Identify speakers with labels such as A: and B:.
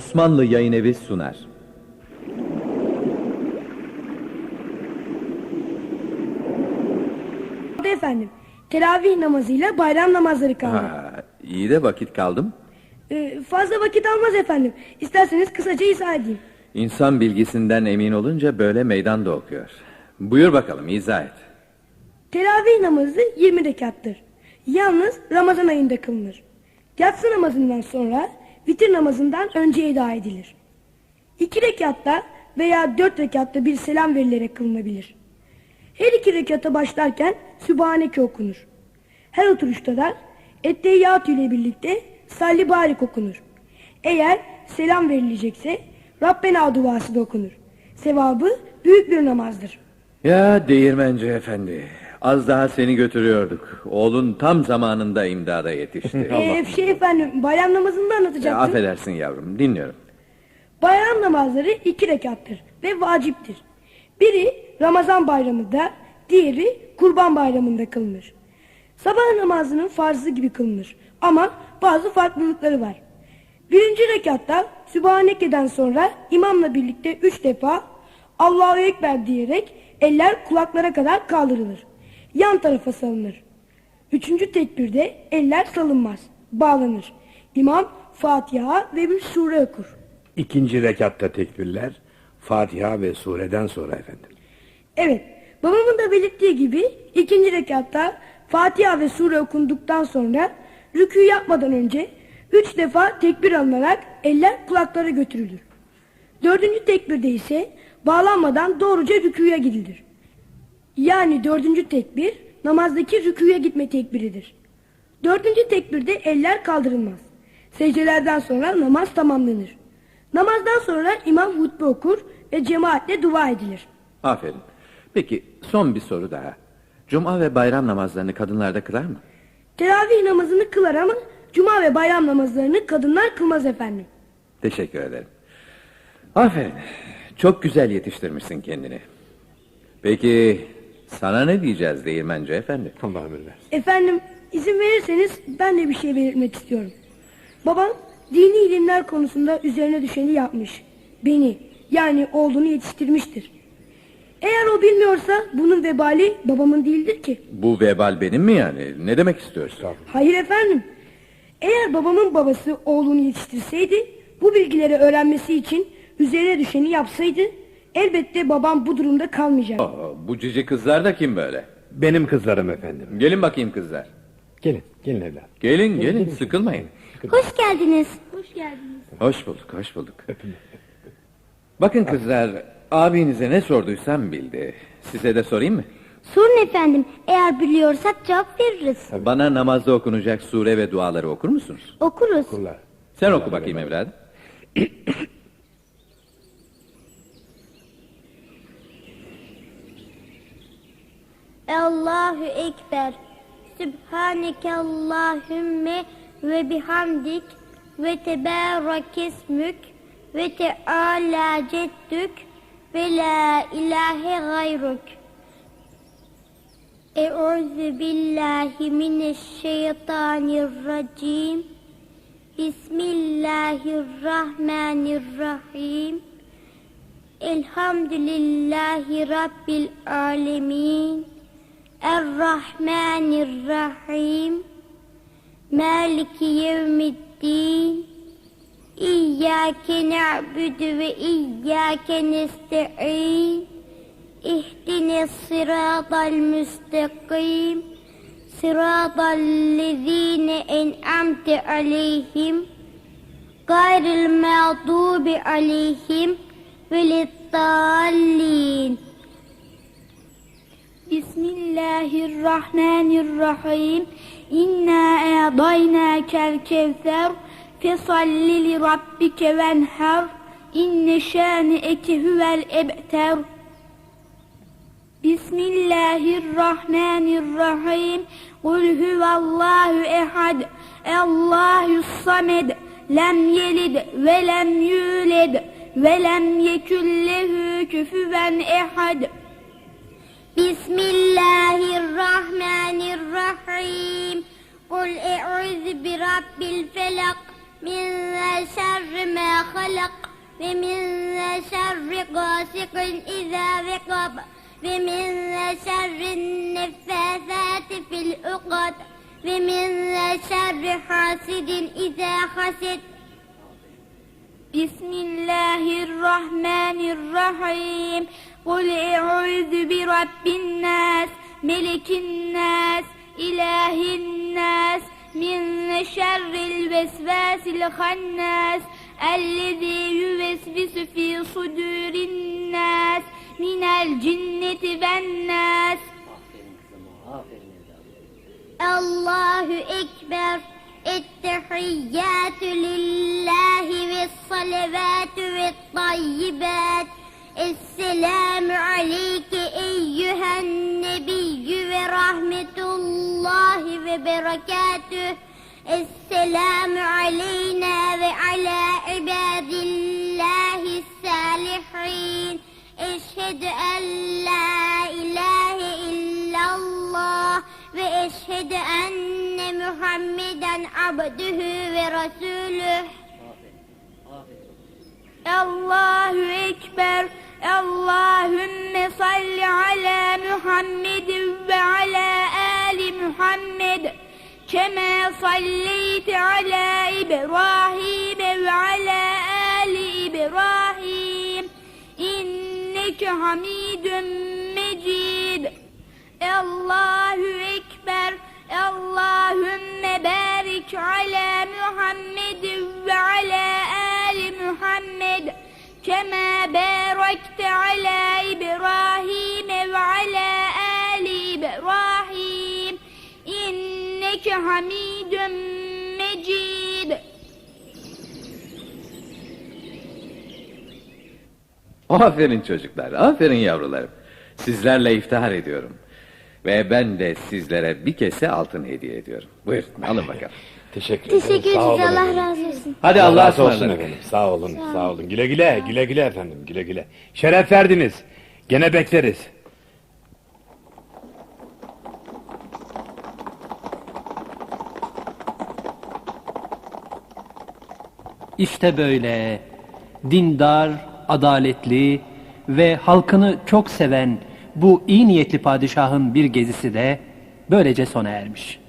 A: Osmanlı Yayın Evi sunar.
B: Efendim, teravih namazıyla bayram namazları kaldı.
A: Ha, iyi de vakit kaldım.
B: Ee, fazla vakit almaz efendim. İsterseniz kısaca izah edeyim.
A: İnsan bilgisinden emin olunca böyle meydanda okuyor. Buyur bakalım izah et.
B: Teravih namazı 20 rekattır. Yalnız Ramazan ayında kılınır. Yatsı namazından sonra vitir namazından önce eda edilir. İki rekatta veya dört rekatta bir selam verilerek kılınabilir. Her iki rekata başlarken Sübhaneke okunur. Her oturuşta da Etteyyat ile birlikte Salli Barik okunur. Eğer selam verilecekse Rabbena duası da okunur. Sevabı büyük bir namazdır.
A: Ya değirmenci efendi. Az daha seni götürüyorduk. Oğlun tam zamanında imdada yetişti.
B: Ee, şey efendim bayram namazını da
A: Ya,
B: anlatacaktım.
A: affedersin yavrum dinliyorum.
B: Bayram namazları iki rekattır ve vaciptir. Biri Ramazan bayramında, diğeri Kurban bayramında kılınır. Sabah namazının farzı gibi kılınır ama bazı farklılıkları var. Birinci rekatta Sübhaneke'den sonra imamla birlikte üç defa Allahu Ekber diyerek eller kulaklara kadar kaldırılır. Yan tarafa salınır. Üçüncü tekbirde eller salınmaz, bağlanır. İmam Fatiha ve bir sure okur.
C: İkinci rekatta tekbirler Fatiha ve sureden sonra efendim.
B: Evet, babamın da belirttiği gibi ikinci rekatta Fatiha ve sure okunduktan sonra rükû yapmadan önce üç defa tekbir alınarak eller kulaklara götürülür. Dördüncü tekbirde ise bağlanmadan doğruca rükûya gidilir. Yani dördüncü tekbir namazdaki rükûya gitme tekbiridir. Dördüncü tekbirde eller kaldırılmaz. Secdelerden sonra namaz tamamlanır. Namazdan sonra imam hutbe okur ve cemaatle dua edilir.
A: Aferin. Peki son bir soru daha. Cuma ve bayram namazlarını kadınlar da kılar mı?
B: Teravih namazını kılar ama cuma ve bayram namazlarını kadınlar kılmaz efendim.
A: Teşekkür ederim. Aferin. Çok güzel yetiştirmişsin kendini. Peki sana ne diyeceğiz değirmenci efendi?
C: Allah versin.
B: Efendim izin verirseniz ben de bir şey belirtmek istiyorum. Babam dini ilimler konusunda üzerine düşeni yapmış. Beni yani oğlunu yetiştirmiştir. Eğer o bilmiyorsa bunun vebali babamın değildir ki.
A: Bu vebal benim mi yani? Ne demek istiyorsun?
B: Hayır efendim. Eğer babamın babası oğlunu yetiştirseydi, bu bilgileri öğrenmesi için üzerine düşeni yapsaydı, elbette babam bu durumda kalmayacak.
A: Aa, bu cici kızlar da kim böyle?
C: Benim kızlarım efendim.
A: Gelin bakayım kızlar.
C: Gelin, gelin evladım.
A: Gelin gelin sıkılmayın.
D: Hoş geldiniz. Hoş geldiniz.
A: Hoş bulduk hoş bulduk. Bakın kızlar abinize ne sorduysam bildi. Size de sorayım mı?
D: Sorun efendim. Eğer biliyorsak cevap veririz.
A: Bana namazda okunacak sure ve duaları okur musunuz?
D: Okuruz.
C: Kullar.
A: Sen oku bakayım evladım.
D: Allahu Ekber. Sübhaneke Allahümme ve bihamdik ve tebarek ismük ve teala ceddük ve la ilahe gayruk. Euzu billahi mineşşeytanirracim. Bismillahirrahmanirrahim. Elhamdülillahi Rabbil alemin. Errahmanirrahim. Maliki yevmiddin. İyyâke na'budu ve iyyâke nesta'in. İhdine sıratal müstakim Sıratal lezîne en'amte aleyhim. Gayril mağdubi aleyhim. Ve littallin Bismillahirrahmanirrahim. İnna a'daynakel kevser fesalli li rabbike venher. İnne şani'eke huvel ebter. Bismillahirrahmanirrahim. Kul huvallahu ehad. Allahu samed. Lem yelid ve lem yulid ve lem yekün lehu küfüven ehad. بسم الله الرحمن الرحيم. قل أعوذ برب الفلق. من شر ما خلق. ومن شر غاسق إذا وقب. ومن شر النفاثات في العقد. ومن شر حاسد إذا حسد بسم الله الرحمن الرحيم. قل أعوذ برب الناس ملك الناس إله الناس من شر الوسواس الخناس الذي يوسوس في صدور الناس من الجنة والناس الله أكبر التحيات لله والصلوات والطيبات Esselamu aleyke eyyühen nebiyyü ve rahmetullahi ve berekatüh. Esselamu aleyna ve ala ibadillahi salihin. Eşhedü en la ilahe illallah ve eşhedü enne Muhammeden abdühü ve rasulüh. Allahu Ekber, Allah Allahümme salli ala Muhammedin ve ala ali Muhammed. Kema salleyte ala İbrahim ve ala ali İbrahim. İnneke hamidun mecid. Allahu Ekber Allahümme barik ala Muhammedin ve ala ali Muhammed. Kema باركت على إبراهيم وعلى آل إبراهيم إنك حميد مجيد
A: Aferin çocuklar, aferin yavrularım. Sizlerle iftihar ediyorum. Ve ben de sizlere bir kese altın hediye ediyorum. Buyurun, alın bakalım.
C: Teşekkür ederim.
D: Teşekkür
C: Sağ
D: ederiz
C: olun
D: Allah
C: efendim.
D: razı olsun.
A: Hadi
C: Allah
A: Allah'a
C: razı olsun
A: ısmarladık.
C: efendim. Sağ olun, sağ olun. Güle güle, güle güle efendim, güle güle. Şeref verdiniz. Gene bekleriz.
E: İşte böyle dindar, adaletli ve halkını çok seven bu iyi niyetli padişahın bir gezisi de böylece sona ermiş.